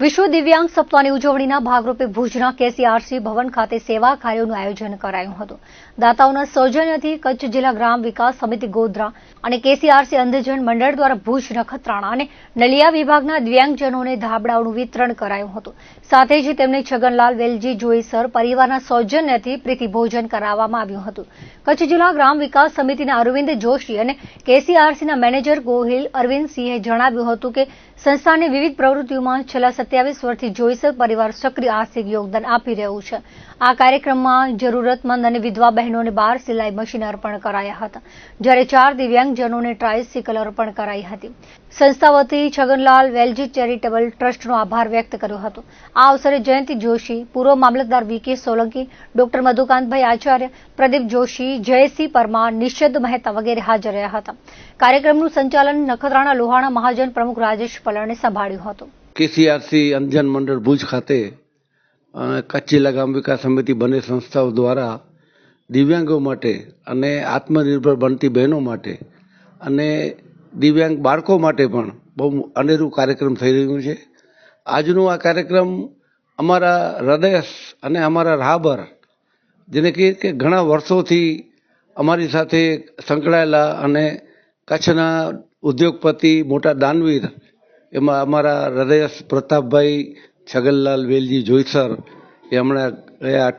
વિશ્વ દિવ્યાંગ સપ્તાહની ઉજવણીના ભાગરૂપે ભુજના કેસીઆરસી ભવન ખાતે સેવા કાર્યોનું આયોજન કરાયું હતું. દાતાઓના સૌજન્યથી કચ્છ જિલ્લા ગ્રામ વિકાસ સમિતિ ગોધરા અને કેસીઆરસી અંધજન મંડળ દ્વારા ભુજ નખત્રાણા અને નલિયા વિભાગના દિવ્યાંગજનોને ધાબળાઓનું વિતરણ કરાયું હતું. સાથે જ તેમને છગનલાલ વેલજી જોઈસર પરિવારના સૌજન્યથી પ્રીતિભોજન કરાવવામાં આવ્યું હતું. કચ્છ જિલ્લા ગ્રામ વિકાસ સમિતિના અરવિંદ જોશી અને કેસીઆરસીના મેનેજર ગોહિલ અરવિંદસિંહે જણાવ્યું હતું કે સંસ્થાની વિવિધ પ્રવૃત્તિઓમાં છેલ્લા સત્યાવીસ વર્ષથી જોઈસલ પરિવાર સક્રિય આર્થિક યોગદાન આપી રહ્યું છે. આ કાર્યક્રમમાં જરૂરતમંદ અને વિધવા બહેનોને બાર સિલાઈ મશીન અર્પણ કરાયા હતા. જ્યારે ચાર દિવ્યાંગજનોને ટ્રાયસિકલ અર્પણ કરાઈ હતી. સંસ્થા વતી છગનલાલ વેલજી ચેરિટેબલ ટ્રસ્ટનો આભાર વ્યક્ત કર્યો હતો. આ અવસરે જયંતિ જોશી, પૂર્વ મામલતદાર V K Solanki, doctor Madhukantbhai Acharya, Pradeep Joshi, Jaysinh Parmar નિષદ Mehta વગેરે હાજર રહ્યા હતા. કાર્યક્રમનું સંચાલન નખત્રાણા લોહાણા મહાજન પ્રમુખ રાજેશ પલણે સંભાળ્યું હતું. કેસીઆરસી અંજન મંડળ ભુજ ખાતે કચ્છી કચ્છ જિલ્લા ગામ વિકાસ સમિતિ બંને સંસ્થાઓ દ્વારા દિવ્યાંગો માટે અને આત્મનિર્ભર બનતી બહેનો માટે અને દિવ્યાંગ બાળકો માટે પણ બહુ અનેરું કાર્યક્રમ થઈ રહ્યું છે. આજનું આ કાર્યક્રમ અમારા હૃદય અને અમારા રાહબર જેને કહીએ કે ઘણા વર્ષોથી અમારી સાથે સંકળાયેલા અને કચ્છના ઉદ્યોગપતિ મોટા દાનવીર એમાં અમારા હૃદય પ્રતાપભાઈ છગનલાલ વેલજી જોઈસર એ હમણાં ગયા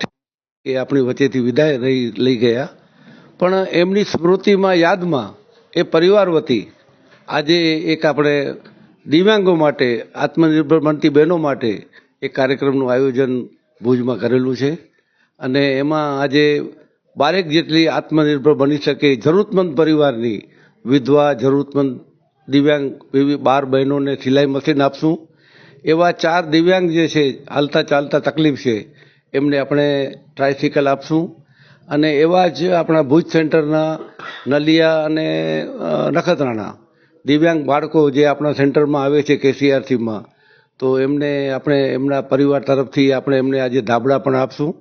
એ આપણી વચ્ચેથી વિદાય રહી, લઈ ગયા. પણ એમની સ્મૃતિમાં યાદમાં એ પરિવાર વતી આજે એક આપણે દિવ્યાંગો માટે, આત્મનિર્ભર બનતી બહેનો માટે એક કાર્યક્રમનું આયોજન ભુજમાં કરેલું છે. અને એમાં આજે બારેક જેટલી આત્મનિર્ભર બની શકે, જરૂરતમંદ પરિવારની વિધવા, જરૂરતમંદ દિવ્યાંગ એવી બાર બહેનોને સિલાઈ મશીન આપશું. એવા ચાર દિવ્યાંગ જે છે, હાલતા ચાલતા તકલીફ છે, એમને આપણે ટ્રાયસિકલ આપશું. અને એવા જ આપણા ભુજ સેન્ટરના નલિયા અને નખત્રાણા દિવ્યાંગ બાળકો જે આપણા સેન્ટરમાં આવે છે કેસીઆરસીમાં, તો એમને આપણે એમના પરિવાર તરફથી આપણે એમને આજે ધાબળા પણ આપશું.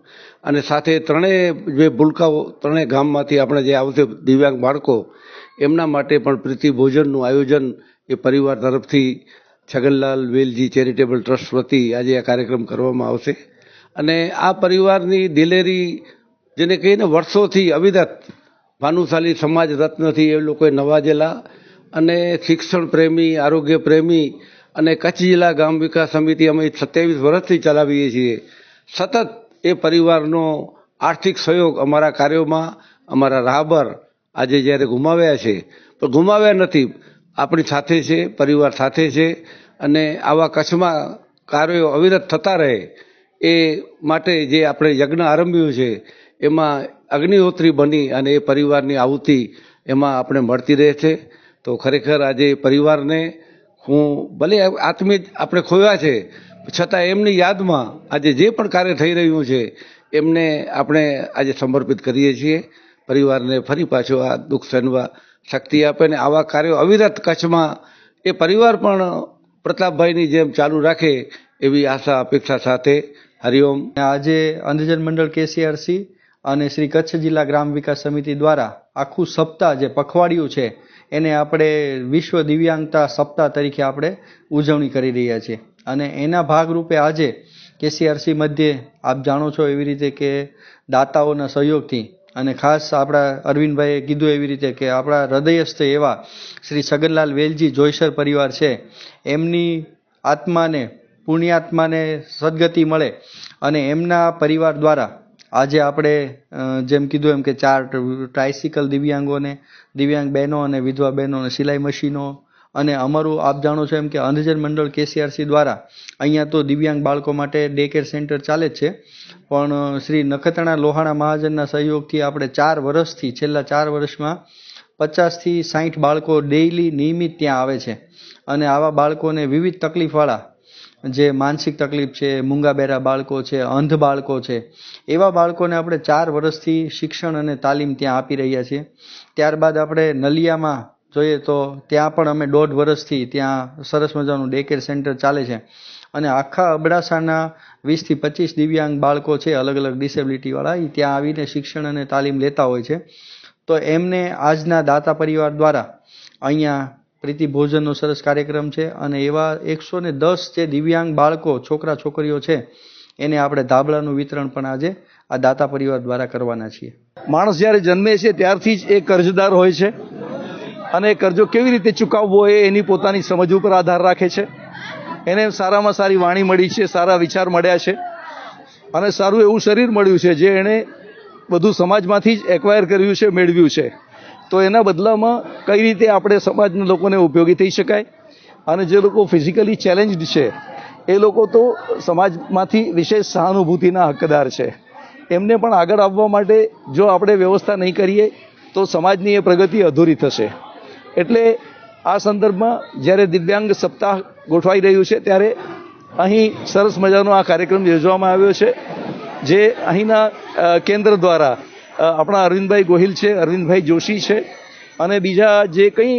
અને સાથે ત્રણેય જે ભૂલકાઓ ત્રણેય ગામમાંથી આપણે જે આવશે દિવ્યાંગ બાળકો એમના માટે પણ પ્રીતિ ભોજનનું આયોજન એ પરિવાર તરફથી છગનલાલ વેલજી ચેરિટેબલ ટ્રસ્ટ વતી આજે આ કાર્યક્રમ કરવામાં આવશે. અને આ પરિવારની દિલેરી, જેને કહીએ ને વર્ષોથી અવિરત ભાનુશાલી સમાજ રત્નથી એ લોકોએ નવાજેલા અને શિક્ષણ પ્રેમી, આરોગ્ય પ્રેમી અને કચ્છ જિલ્લા ગામ વિકાસ સમિતિ અમે સત્યાવીસ વર્ષથી ચલાવીએ છીએ. સતત એ પરિવારનો આર્થિક સહયોગ અમારા કાર્યોમાં, અમારા રાહબર આજે જ્યારે ગુમાવ્યા છે પણ ગુમાવ્યા નથી. આપણી સાથે છે, પરિવાર સાથે છે અને આવા કચ્છમાં કાર્યો અવિરત થતા રહે એ માટે જે આપણે યજ્ઞ આરંભ્યું છે, એમાં અગ્નિહોત્રી બની અને એ પરિવારની આહુતિ એમાં આપણે મળતી રહે છે. તો ખરેખર આજે પરિવારને હું ભલે આત્મીય આપણે ખોયા છે, છતાં એમની યાદમાં આજે જે પણ કાર્ય થઈ રહ્યું છે, એમને આપણે આજે સમર્પિત કરીએ છીએ. પરિવારને ફરી પાછો આ દુઃખ સહેનવા શક્તિ આપે ને આવા કાર્યો અવિરત કચ્છમાં એ પરિવાર પણ પ્રતાપભાઈની જેમ ચાલુ રાખે એવી આશા અપેક્ષા સાથે. હરિઓમ આજે અંધજન મંડળ કેસીઆરસી અને શ્રી કચ્છ જિલ્લા ગ્રામ વિકાસ સમિતિ દ્વારા આખું સપ્તાહ જે પખવાડિયું છે, એને આપણે વિશ્વ દિવ્યાંગતા સપ્તાહ તરીકે આપણે ઉજવણી કરી રહ્યા છીએ. અને એના ભાગરૂપે આજે કેસીઆરસી મધ્યે આપ જાણો છો એવી રીતે કે દાતાઓના સહયોગથી અને ખાસ આપણા અરવિંદભાઈએ કીધું એવી રીતે કે આપણા હૃદયસ્થ એવા શ્રી છગનલાલ વેલજી જોઈસર પરિવાર છે, એમની આત્માને, પુણ્યાત્માને સદગતિ મળે અને એમના પરિવાર દ્વારા આજે આપણે જેમ કીધું એમ કે ચાર ટ્રાયસિકલ દિવ્યાંગોને, દિવ્યાંગ બહેનો અને વિધવા બહેનોને સિલાઈ મશીનો અને અમારું આપ જાણો છો એમ કે અંધજન મંડળ કેસીઆરસી દ્વારા અહીંયા તો દિવ્યાંગ બાળકો માટે ડે કેર સેન્ટર ચાલે જ છે. પણ શ્રી નખત્રાણા લોહાણા મહાજનના સહયોગથી આપણે ચાર વર્ષથી, છેલ્લા ચાર વર્ષમાં પચાસથી સાઠ બાળકો ડેઇલી નિયમિત ત્યાં આવે છે. અને આવા બાળકોને વિવિધ તકલીફવાળા, જે માનસિક તકલીફ છે, મૂંગાબેરા બાળકો છે, અંધ બાળકો છે, એવા બાળકોને આપણે ચાર વર્ષથી શિક્ષણ અને તાલીમ ત્યાં આપી રહ્યા છીએ. ત્યારબાદ આપણે નલિયામાં જોઈએ તો ત્યાં પણ અમે દોઢ વર્ષથી ત્યાં સરસ મજાનું ડે કેર સેન્ટર ચાલે છે. અને આખા અબડાસાના વીસથી પચીસ દિવ્યાંગ બાળકો છે, અલગ અલગ ડિસેબિલિટીવાળા એ ત્યાં આવીને શિક્ષણ અને તાલીમ લેતા હોય છે. તો એમને આજના દાતા પરિવાર દ્વારા અહીંયા પ્રીતિ ભોજનનો સરસ કાર્યક્રમ છે અને એવા એકસો ને દસ જે દિવ્યાંગ બાળકો, છોકરા, છોકરીઓ છે, એને આપણે ધાબળાનું વિતરણ પણ આજે આ દાતા પરિવાર દ્વારા કરવાના છીએ. માણસ જ્યારે જન્મે છે ત્યારથી જ એ કર્જદાર હોય છે. અને કરજો, કેવી રીતે ચૂકવવો એ એની પોતાની સમજ ઉપર આધાર રાખે છે. એને સારામાં સારી વાણી મળી છે, સારા વિચાર મળ્યા છે. અને સારું એવું શરીર મળ્યું છે, જે એણે બધું સમાજમાંથી જ એક્વાયર કર્યું છે, મેળવ્યું છે. તો એના બદલામાં કઈ રીતે આપણે સમાજના લોકોને ઉપયોગી થઈ શકાય? અને જે લોકો ફિઝિકલી ચેલેન્જડ છે, એ લોકો તો સમાજમાંથી વિશેષ સહાનુભૂતિના હકદાર છે. એમને પણ આગળ આવવા માટે જો આપણે વ્યવસ્થા નહીં કરીએ, તો સમાજની એ પ્રગતિ અધૂરી થશે. એટલે આ સંદર્ભમાં જ્યારે દિવ્યાંગ સપ્તાહ ગોઠવાઈ રહ્યું છે, ત્યારે અહીં સરસ મજાનો આ કાર્યક્રમ યોજવામાં આવ્યો છે, જે અહીંના કેન્દ્ર દ્વારા આપણા અરવિંદભાઈ ગોહિલ છે, અરવિંદભાઈ જોશી છે, અને બીજા જે કંઈ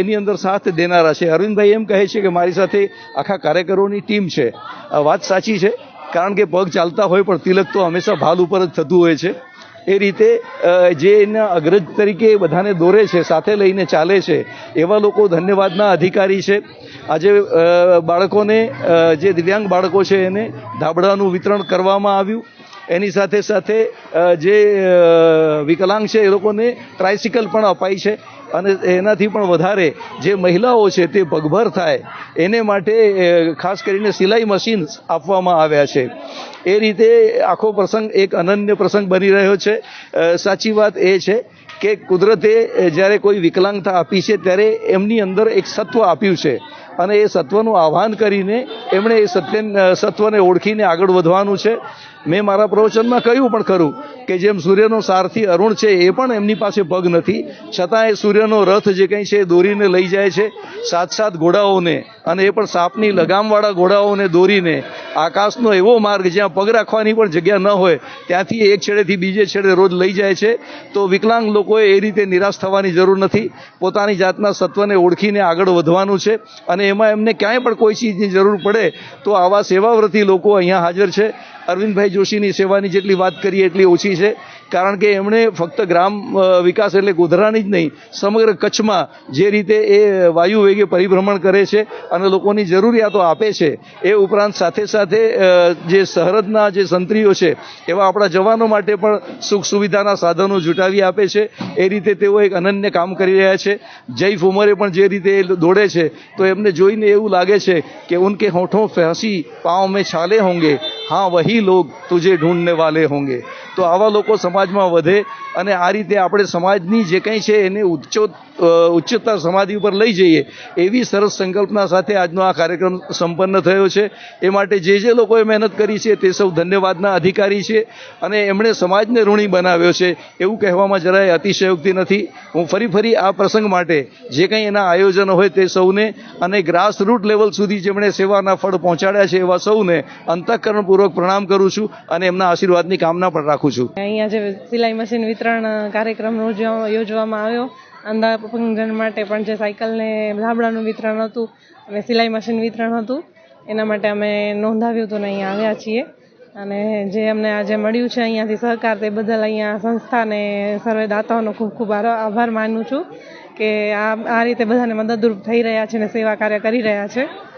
એની અંદર સાથ દેનારા છે. અરવિંદભાઈ એમ કહે છે કે મારી સાથે આખા કાર્યકરોની ટીમ છે. વાત સાચી છે, કારણ કે પગ ચાલતા હોય પણ તિલક તો હંમેશા ભાલ ઉપર જ થતું હોય છે. એ રીતે જે એના અગ્રજ તરીકે બધાને દોરે છે, સાથે લઈને ચાલે છે, એવા લોકો ધન્યવાદના અધિકારી છે. આજે બાળકોને જે દિવ્યાંગ બાળકો છે એને ધાબળાનું વિતરણ કરવામાં આવ્યું. એની સાથે સાથે જે વિકલાંગ છે એ લોકોને ટ્રાયસિકલ પણ અપાઈ છે અને એનાથી પણ વધારે જે મહિલાઓ છે તે પગભર થાય, એને માટે ખાસ કરીને સિલાઈ મશીન્સ આપવામાં આવ્યા છે. એ રીતે આખો પ્રસંગ એક અનન્ય પ્રસંગ બની રહ્યો છે. સાચી વાત એ છે કે કુદરતે જ્યારે કોઈ વિકલાંગતા આપી છે, ત્યારે એમની અંદર એક સત્વ આપ્યું છે. અને એ સત્વનું આહ્વાન કરીને એમણે એ સત્ય સત્વને ઓળખીને આગળ વધવાનું છે. મેં મારા પ્રવચનમાં કહ્યું પણ ખરું કે જેમ સૂર્યનો સારથી અરુણ છે એ પણ એમની પાસે પગ નથી. છતાં એ સૂર્યનો રથ જે કંઈ છે દોરીને લઈ જાય છે સાત સાત ઘોડાઓને અને એ પણ સાપની લગામવાળા ઘોડાઓને દોરીને. આકાશનો એવો માર્ગ જ્યાં પગ રાખવાની પણ જગ્યા ન હોય, ત્યાંથી એક છેડેથી બીજે છેડે રોજ લઈ જાય છે. તો વિકલાંગ લોકોએ એ રીતે નિરાશ થવાની જરૂર નથી. પોતાની જાતના સત્વને ઓળખીને આગળ વધવાનું છે અને એમાં એમને ક્યાંય પણ કોઈ ચીજની જરૂર પડે તો આવા સેવાવ્રતી લોકો અહીંયા હાજર છે. અરવિંદભાઈ રમણભાઈ જોશીની સેવાની જેટલી વાત કરીએ એટલી ઓછી છે. કારણ કે એમણે ફક્ત ગ્રામ વિકાસ એટલે ગોધરાની જ નહીં, સમગ્ર કચ્છમાં જે રીતે એ વાયુ વેગે પરિભ્રમણ કરે છે અને લોકોની જરૂરિયાતો આપે છે, એ ઉપરાંત સાથે સાથે જે સરહદના જે સંત્રીઓ છે, એવા આપણા જવાનો માટે પણ સુખ સુવિધાના સાધનો જુટાવી આપે છે. એ રીતે તેઓ એક અનન્ય કામ કરી રહ્યા છે. જૈફ ઉમરે પણ જે રીતે દોડે છે, તો એમને જોઈને એવું લાગે છે કે ઉનકે હોઠો ફેંસી, પાઉં મેં છાલે હોંગે હા, વહી લોગ તુજે ઢૂંઢને વાલે હોંગે. તો આવા લોકો સમાજમાં વધે અને આ રીતે આપણે સમાજની જે કંઈ છે એને ઉચ્ચો ઉચ્ચતર સમાધિ ઉપર લઈ જઈએ, એવી સરસ સંકલ્પના સાથે આજનો આ કાર્યક્રમ સંપન્ન થયો છે. એ માટે જે જે લોકોએ મહેનત કરી છે તે સૌ ધન્યવાદના અધિકારી છે અને એમણે સમાજને ઋણી બનાવ્યો છે. એવું કહેવામાં જરાય અતિશયોક્તિ નથી. હું ફરી ફરી આ પ્રસંગ માટે જે કંઈ એના આયોજનો હોય તે સૌને અને ગ્રાસ રૂટ લેવલ સુધી જેમણે સેવાના ફળ પહોંચાડ્યા છે એવા સૌને અંતઃકરણપૂર્વક પ્રણામ કરું છું અને એમના આશીર્વાદની કામના પણ રાખું છું. અહીંયા જે સિલાઈ મશીન વિતરણ કાર્યક્રમ યોજવામાં આવ્યો અંધાપંગજન માટે પણ જે સાયકલને લાબડાનું વિતરણ હતું અને સિલાઈ મશીન વિતરણ હતું, એના માટે અમે નોંધાવ્યું હતું ને અહીંયા આવ્યા છીએ. અને જે અમને આજે મળ્યું છે અહીંયાથી સહકાર, તે બદલ અહીંયા સંસ્થાને સર્વે દાતાઓનો ખૂબ ખૂબ આભાર માનું છું કે આ આ રીતે બધાને મદદરૂપ થઈ રહ્યા છે ને સેવા કાર્ય કરી રહ્યા છે.